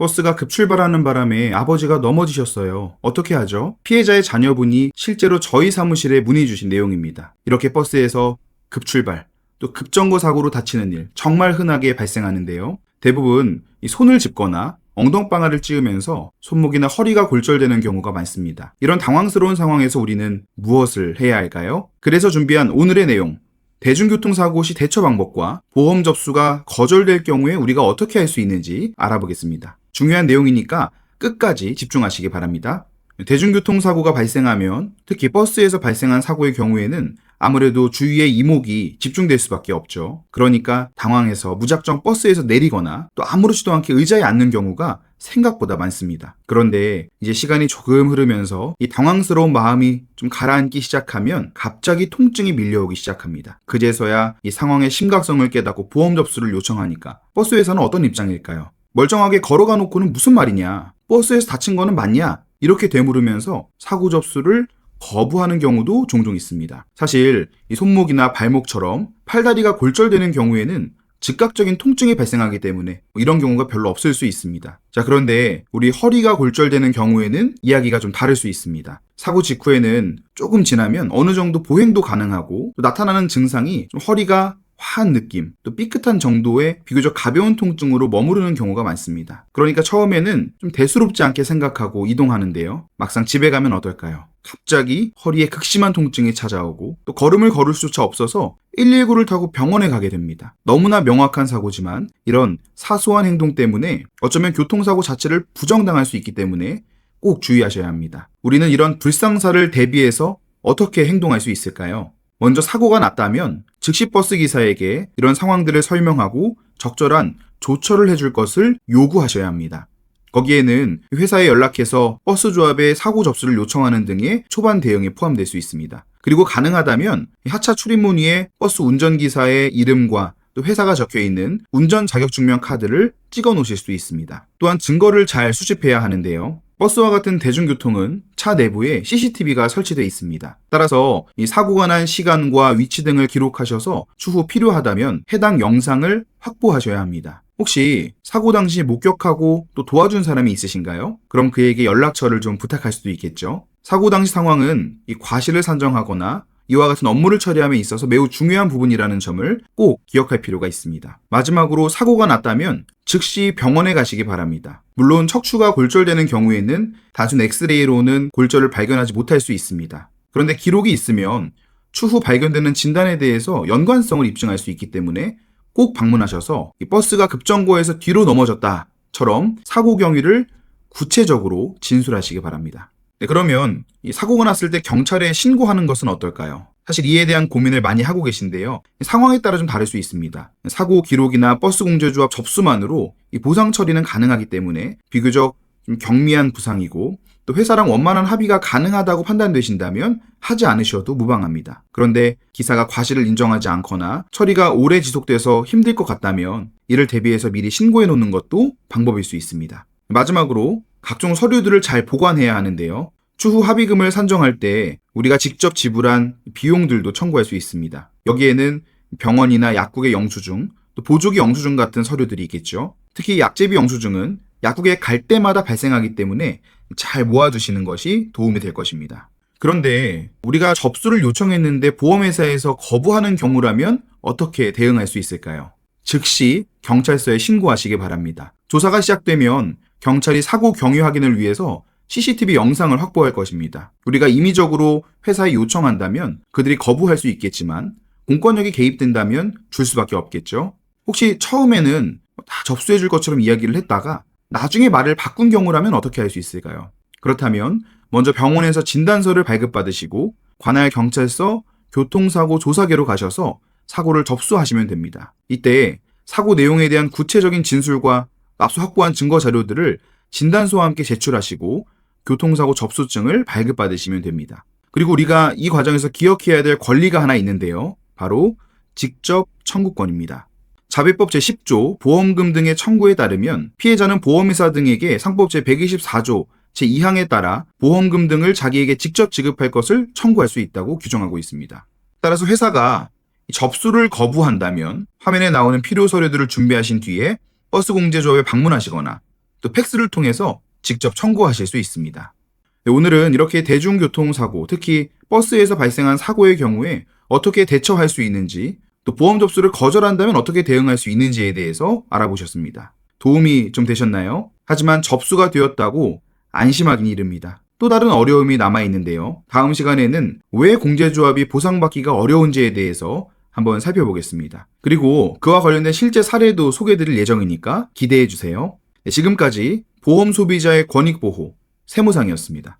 버스가 급출발하는 바람에 아버지가 넘어지셨어요. 어떻게 하죠? 피해자의 자녀분이 실제로 저희 사무실에 문의 주신 내용입니다. 이렇게 버스에서 급출발, 또 급정거 사고로 다치는 일 정말 흔하게 발생하는데요. 대부분 이 손을 짚거나 엉덩방아를 찌으면서 손목이나 허리가 골절되는 경우가 많습니다. 이런 당황스러운 상황에서 우리는 무엇을 해야 할까요? 그래서 준비한 오늘의 내용. 대중교통사고 시 대처 방법과 보험 접수가 거절될 경우에 우리가 어떻게 할 수 있는지 알아보겠습니다. 중요한 내용이니까 끝까지 집중하시기 바랍니다. 대중교통사고가 발생하면 특히 버스에서 발생한 사고의 경우에는 아무래도 주위의 이목이 집중될 수밖에 없죠. 그러니까 당황해서 무작정 버스에서 내리거나 또 아무렇지도 않게 의자에 앉는 경우가 생각보다 많습니다. 그런데 이제 시간이 조금 흐르면서 이 당황스러운 마음이 좀 가라앉기 시작하면 갑자기 통증이 밀려오기 시작합니다. 그제서야 이 상황의 심각성을 깨닫고 보험 접수를 요청하니까 버스에서는 어떤 입장일까요? 멀쩡하게 걸어가 놓고는 무슨 말이냐? 버스에서 다친 거는 맞냐? 이렇게 되물으면서 사고 접수를 거부하는 경우도 종종 있습니다. 사실 이 손목이나 발목처럼 팔다리가 골절되는 경우에는 즉각적인 통증이 발생하기 때문에 이런 경우가 별로 없을 수 있습니다. 자, 그런데 우리 허리가 골절되는 경우에는 이야기가 좀 다를 수 있습니다. 사고 직후에는 조금 지나면 어느 정도 보행도 가능하고 또 나타나는 증상이 좀 허리가 화한 느낌, 또 삐끗한 정도의 비교적 가벼운 통증으로 머무르는 경우가 많습니다. 그러니까 처음에는 좀 대수롭지 않게 생각하고 이동하는데요. 막상 집에 가면 어떨까요? 갑자기 허리에 극심한 통증이 찾아오고 또 걸음을 걸을 수조차 없어서 119를 타고 병원에 가게 됩니다. 너무나 명확한 사고지만 이런 사소한 행동 때문에 어쩌면 교통사고 자체를 부정당할 수 있기 때문에 꼭 주의하셔야 합니다. 우리는 이런 불상사를 대비해서 어떻게 행동할 수 있을까요? 먼저 사고가 났다면 즉시 버스 기사에게 이런 상황들을 설명하고 적절한 조처를 해줄 것을 요구하셔야 합니다. 거기에는 회사에 연락해서 버스 조합에 사고 접수를 요청하는 등의 초반 대응이 포함될 수 있습니다. 그리고 가능하다면 하차 출입문 위에 버스 운전기사의 이름과 또 회사가 적혀 있는 운전 자격증명 카드를 찍어 놓으실 수 있습니다. 또한 증거를 잘 수집해야 하는데요. 버스와 같은 대중교통은 차 내부에 CCTV가 설치되어 있습니다. 따라서 이 사고가 난 시간과 위치 등을 기록하셔서 추후 필요하다면 해당 영상을 확보하셔야 합니다. 혹시 사고 당시 목격하고 또 도와준 사람이 있으신가요? 그럼 그에게 연락처를 좀 부탁할 수도 있겠죠. 사고 당시 상황은 이 과실을 산정하거나 이와 같은 업무를 처리함에 있어서 매우 중요한 부분이라는 점을 꼭 기억할 필요가 있습니다. 마지막으로 사고가 났다면 즉시 병원에 가시기 바랍니다. 물론 척추가 골절되는 경우에는 단순 엑스레이로는 골절을 발견하지 못할 수 있습니다. 그런데 기록이 있으면 추후 발견되는 진단에 대해서 연관성을 입증할 수 있기 때문에 꼭 방문하셔서 버스가 급정거에서 뒤로 넘어졌다처럼 사고 경위를 구체적으로 진술하시기 바랍니다. 네, 그러면 이 사고가 났을 때 경찰에 신고하는 것은 어떨까요? 사실 이에 대한 고민을 많이 하고 계신데요. 상황에 따라 좀 다를 수 있습니다. 사고 기록이나 버스 공제조합 접수만으로 이 보상 처리는 가능하기 때문에 비교적 좀 경미한 부상이고 또 회사랑 원만한 합의가 가능하다고 판단되신다면 하지 않으셔도 무방합니다. 그런데 기사가 과실을 인정하지 않거나 처리가 오래 지속돼서 힘들 것 같다면 이를 대비해서 미리 신고해 놓는 것도 방법일 수 있습니다. 마지막으로 각종 서류들을 잘 보관해야 하는데요. 추후 합의금을 산정할 때 우리가 직접 지불한 비용들도 청구할 수 있습니다. 여기에는 병원이나 약국의 영수증, 또 보조기 영수증 같은 서류들이 있겠죠. 특히 약제비 영수증은 약국에 갈 때마다 발생하기 때문에 잘 모아두시는 것이 도움이 될 것입니다. 그런데 우리가 접수를 요청했는데 보험회사에서 거부하는 경우라면 어떻게 대응할 수 있을까요? 즉시 경찰서에 신고하시기 바랍니다. 조사가 시작되면 경찰이 사고 경위 확인을 위해서 CCTV 영상을 확보할 것입니다. 우리가 임의적으로 회사에 요청한다면 그들이 거부할 수 있겠지만 공권력이 개입된다면 줄 수밖에 없겠죠. 혹시 처음에는 다 접수해 줄 것처럼 이야기를 했다가 나중에 말을 바꾼 경우라면 어떻게 할 수 있을까요? 그렇다면 먼저 병원에서 진단서를 발급받으시고 관할 경찰서 교통사고 조사계로 가셔서 사고를 접수하시면 됩니다. 이때 사고 내용에 대한 구체적인 진술과 납수 확보한 증거 자료들을 진단서와 함께 제출하시고 교통사고 접수증을 발급받으시면 됩니다. 그리고 우리가 이 과정에서 기억해야 될 권리가 하나 있는데요. 바로 직접 청구권입니다. 자배법 제10조 보험금 등의 청구에 따르면 피해자는 보험회사 등에게 상법 제124조 제2항에 따라 보험금 등을 자기에게 직접 지급할 것을 청구할 수 있다고 규정하고 있습니다. 따라서 회사가 접수를 거부한다면 화면에 나오는 필요 서류들을 준비하신 뒤에 버스 공제조합에 방문하시거나 또 팩스를 통해서 직접 청구하실 수 있습니다. 네, 오늘은 이렇게 대중교통사고, 특히 버스에서 발생한 사고의 경우에 어떻게 대처할 수 있는지, 또 보험 접수를 거절한다면 어떻게 대응할 수 있는지에 대해서 알아보셨습니다. 도움이 좀 되셨나요? 하지만 접수가 되었다고 안심하긴 이릅니다. 또 다른 어려움이 남아 있는데요. 다음 시간에는 왜 공제조합이 보상받기가 어려운지에 대해서 한번 살펴보겠습니다. 그리고 그와 관련된 실제 사례도 소개드릴 예정이니까 기대해 주세요. 네, 지금까지 보험 소비자의 권익 보호 세무상이었습니다.